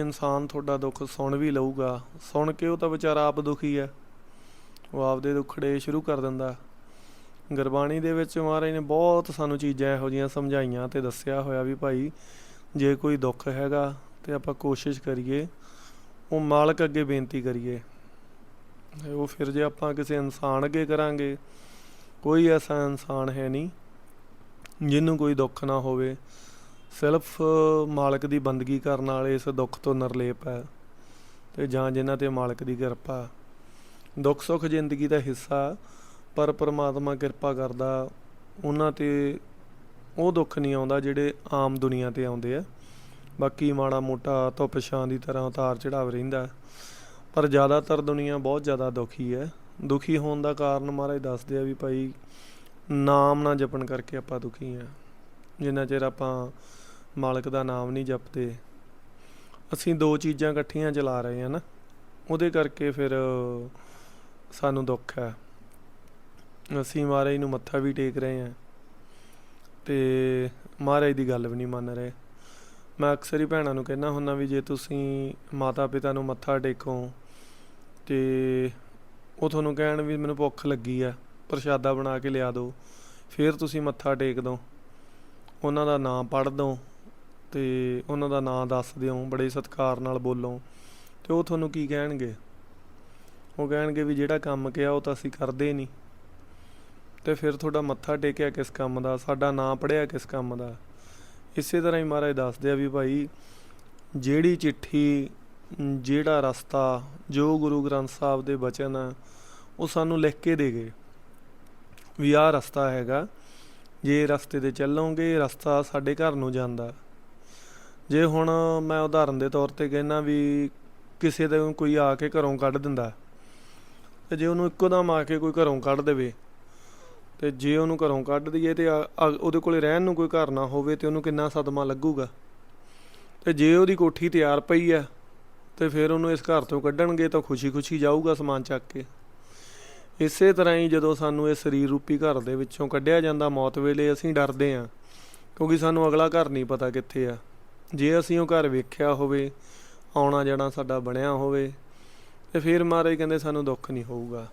ਇਨਸਾਨ ਤੁਹਾਡਾ ਦੁੱਖ ਸੁਣ ਵੀ ਲਊਗਾ। ਸੁਣ ਕੇ ਉਹ ਤਾਂ ਵਿਚਾਰਾ ਆਪ ਦੁਖੀ ਹੈ। ਉਹ ਆਪਦੇ ਦੁੱਖੜੇ ਸ਼ੁਰੂ ਕਰ ਦਿੰਦਾ। ਗੁਰਬਾਣੀ ਦੇ ਵਿੱਚ ਮਹਾਰਾਜ ਨੇ ਬਹੁਤ ਸਾਨੂੰ ਚੀਜ਼ਾਂ ਇਹੋ ਜਿਹੀਆਂ ਸਮਝਾਈਆਂ ਤੇ ਦੱਸਿਆ ਹੋਇਆ ਵੀ ਭਾਈ, ਜੇ ਕੋਈ ਦੁੱਖ ਹੈਗਾ ਤੇ ਆਪਾਂ ਕੋਸ਼ਿਸ਼ ਕਰੀਏ, ਉਹ ਮਾਲਕ ਅੱਗੇ ਬੇਨਤੀ ਕਰੀਏ। ਉਹ ਫਿਰ ਜੇ ਆਪਾਂ ਕਿਸੇ ਇਨਸਾਨ ਅੱਗੇ ਕਰਾਂਗੇ, ਕੋਈ ਐਸਾ ਇਨਸਾਨ ਹੈ ਨਹੀਂ, ਜਿਹਨੂੰ ਕੋਈ ਦੁੱਖ ਨਾ ਹੋਵੇ। ਸਿਰਫ ਮਾਲਕ ਦੀ ਬੰਦਗੀ ਕਰਨ ਵਾਲੇ ਇਸ ਦੁੱਖ ਤੋਂ ਨਿਰਲੇਪ ਹੈ ਤੇ ਜਾਂ ਜਿਨ੍ਹਾਂ ਤੇ ਮਾਲਕ ਦੀ ਕਿਰਪਾ ਦੁੱਖ ਸੁੱਖ ਜ਼ਿੰਦਗੀ ਦਾ ਹਿੱਸਾ ਪਰ ਪ੍ਰਮਾਤਮਾ ਕਿਰਪਾ ਕਰਦਾ, ਉਹਨਾਂ ਤੇ ਉਹ ਦੁੱਖ ਨਹੀਂ ਆਉਂਦਾ ਜਿਹੜੇ ਆਮ ਦੁਨੀਆ ਤੇ ਆਉਂਦੇ ਆ। ਬਾਕੀ ਮਾੜਾ ਮੋਟਾ ਧੁੱਪ ਛਾਂ ਦੀ ਤਰ੍ਹਾਂ ਉਤਾਰ ਚੜਾਵ ਰਹਿੰਦਾ ਪਰ ਜ਼ਿਆਦਾਤਰ ਦੁਨੀਆ ਬਹੁਤ ਜ਼ਿਆਦਾ ਦੁਖੀ ਹੈ। ਦੁਖੀ ਹੋਣ ਦਾ ਕਾਰਨ ਮਹਾਰਾਜ ਦੱਸਦੇ ਆ ਵੀ ਭਾਈ, ਨਾਮ ਨਾ ਜਪਣ ਕਰਕੇ ਆਪਾਂ ਦੁਖੀ ਆ ਜਿੰਨਾ ਚਿਰ ਆਪਾਂ ਮਾਲਕ ਦਾ ਨਾਮ ਨਹੀਂ ਜਪਦੇ। ਅਸੀਂ ਦੋ ਚੀਜ਼ਾਂ ਇਕੱਠੀਆਂ ਚਲਾ ਰਹੇ ਹਾਂ ਨਾ, ਉਹਦੇ ਕਰਕੇ ਫਿਰ ਸਾਨੂੰ ਦੁੱਖ ਹੈ। ਅਸੀਂ ਮਹਾਰਾਜ ਨੂੰ ਮੱਥਾ ਵੀ ਟੇਕ ਰਹੇ ਹਾਂ ਤੇ ਮਹਾਰਾਜ ਦੀ ਗੱਲ ਵੀ ਨਹੀਂ ਮੰਨ ਰਹੇ। ਮੈਂ ਅਕਸਰ ਹੀ ਭੈਣਾਂ ਨੂੰ ਕਹਿੰਦਾ ਹੁੰਦਾ ਵੀ ਜੇ ਤੁਸੀਂ ਮਾਤਾ ਪਿਤਾ ਨੂੰ ਮੱਥਾ ਟੇਕੋ ਤੇ ਉਹ ਤੁਹਾਨੂੰ ਕਹਿਣ ਵੀ ਮੈਨੂੰ ਭੁੱਖ ਲੱਗੀ ਆ, ਪ੍ਰਸ਼ਾਦਾ ਬਣਾ ਕੇ ਲਿਆ ਦਿਓ, ਫਿਰ ਤੁਸੀਂ ਮੱਥਾ ਟੇਕ ਦਿਓ ਉਹਨਾਂ ਦਾ ਨਾਮ ਪੜ੍ਹ ਦਿਓ ਅਤੇ ਉਹਨਾਂ ਦਾ ਨਾਮ ਦੱਸ ਦਿਓ, ਬੜੇ ਸਤਿਕਾਰ ਨਾਲ ਬੋਲੋ ਅਤੇ ਉਹ ਤੁਹਾਨੂੰ ਕੀ ਕਹਿਣਗੇ? ਉਹ ਕਹਿਣਗੇ ਵੀ ਜਿਹੜਾ ਕੰਮ ਕਿਹਾ ਉਹ ਤਾਂ ਅਸੀਂ ਕਰਦੇ ਨਹੀਂ ਤੇ ਫਿਰ ਤੁਹਾਡਾ ਮੱਥਾ ਟੇਕਿਆ ਕਿਸ ਕੰਮ ਦਾ? ਸਾਡਾ ਨਾਂ ਪੜਿਆ ਕਿਸ ਕੰਮ ਦਾ? ਇਸੇ ਤਰ੍ਹਾਂ ਹੀ ਮਹਾਰਾਜ ਦੱਸਦੇ ਆ ਵੀ ਭਾਈ ਜਿਹੜੀ ਚਿੱਠੀ, ਜਿਹੜਾ ਰਸਤਾ, ਜੋ ਗੁਰੂ ਗ੍ਰੰਥ ਸਾਹਿਬ ਦੇ ਬਚਨ ਆ, ਉਹ ਸਾਨੂੰ ਲਿਖ ਕੇ ਦੇ ਗਏ। ਵੀ ਆਹ ਰਸਤਾ ਹੈਗਾ ਜੇ ਰਸਤੇ ਤੇ ਚੱਲੋਗੇ, ਰਸਤਾ ਸਾਡੇ ਘਰ ਨੂੰ ਜਾਂਦਾ। ਜੇ ਹੁਣ ਮੈਂ ਉਦਾਹਰਨ ਦੇ ਤੌਰ ਤੇ ਕਹਿਣਾ ਵੀ ਕਿਸੇ ਦੇ ਕੋਈ ਆ ਕੇ ਘਰੋਂ ਕੱਢ ਦਿੰਦਾ, ਤੇ ਜੇ ਉਹਨੂੰ ਇੱਕੋ ਦਮ ਆ ਕੇ ਕੋਈ ਘਰੋਂ ਕੱਢ ਦੇਵੇ, ਤੇ ਜੇ ਉਹਨੂੰ ਘਰੋਂ ਕੱਢ ਦਈਏ ਤੇ ਆ- ਉਹਦੇ ਕੋਲੇ ਰਹਿਣ ਨੂੰ ਕੋਈ ਘਰ ਨਾ ਹੋਵੇ ਤੇ ਉਹਨੂੰ ਕਿੰਨਾ ਸਦਮਾ ਲੱਗੂਗਾ? ਤੇ ਜੇ ਉਹਦੀ ਕੋਠੀ ਤਿਆਰ ਪਈ ਆ ਤੇ ਫਿਰ ਉਹਨੂੰ ਇਸ ਘਰ ਤੋਂ ਕੱਢਣਗੇ ਤਾਂ ਖੁਸ਼ੀ-ਖੁਸ਼ੀ ਜਾਊਗਾ ਸਮਾਨ ਚੱਕ ਕੇ। ਇਸੇ ਤਰ੍ਹਾਂ ਹੀ ਜਦੋਂ ਸਾਨੂੰ ਇਹ ਸਰੀਰ ਰੂਪੀ ਘਰ ਦੇ ਵਿੱਚੋਂ ਕੱਢਿਆ ਜਾਂਦਾ ਮੌਤ ਵੇਲੇ, ਅਸੀਂ ਡਰਦੇ ਹਾਂ, ਕਿਉਂਕਿ ਸਾਨੂੰ ਅਗਲਾ ਘਰ ਨਹੀਂ ਪਤਾ ਕਿੱਥੇ ਆ। ਜੇ ਅਸੀਂ ਉਹ ਘਰ ਵੇਖਿਆ ਹੋਵੇ, ਆਉਣਾ ਜਾਣਾ ਸਾਡਾ ਬਣਿਆ ਹੋਵੇ, ਤੇ ਫਿਰ ਮਹਾਰਾਜ ਕਹਿੰਦੇ ਸਾਨੂੰ ਦੁੱਖ ਨਹੀਂ ਹੋਊਗਾ।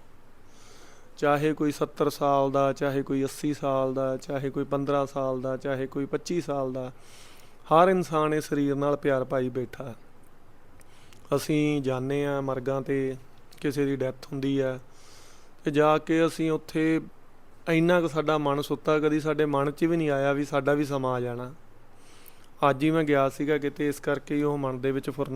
ਚਾਹੇ ਕੋਈ 70 ਸਾਲ ਦਾ, ਚਾਹੇ ਕੋਈ 80 ਸਾਲ ਦਾ, ਚਾਹੇ ਕੋਈ 15 ਸਾਲ ਦਾ, ਚਾਹੇ ਕੋਈ 25 ਸਾਲ ਦਾ, ਹਰ ਇਨਸਾਨ ਇਸ ਸਰੀਰ ਨਾਲ ਪਿਆਰ ਪਾਈ ਬੈਠਾ। ਅਸੀਂ ਜਾਣੇ ਆ ਮਰਗਾਂ ਤੇ, ਕਿਸੇ ਦੀ ਡੈਥ ਹੁੰਦੀ ਆ ਤੇ ਜਾ ਕੇ ਅਸੀਂ ਉੱਥੇ ਇੰਨਾ ਕੁ ਸਾਡਾ ਮਨ ਸੁੱਤਾ, ਕਦੀ ਸਾਡੇ ਮਨ 'ਚ ਵੀ ਨਹੀਂ ਆਇਆ ਵੀ ਸਾਡਾ ਵੀ ਸਮਾਂ ਆ ਜਾਣਾ। ਅੱਜ ਹੀ ਮੈਂ ਗਿਆ ਸੀਗਾ ਕਿਤੇ, ਇਸ ਕਰਕੇ ਹੀ ਉਹ ਮਨ ਦੇ ਵਿੱਚ ਫੁਰਨਾ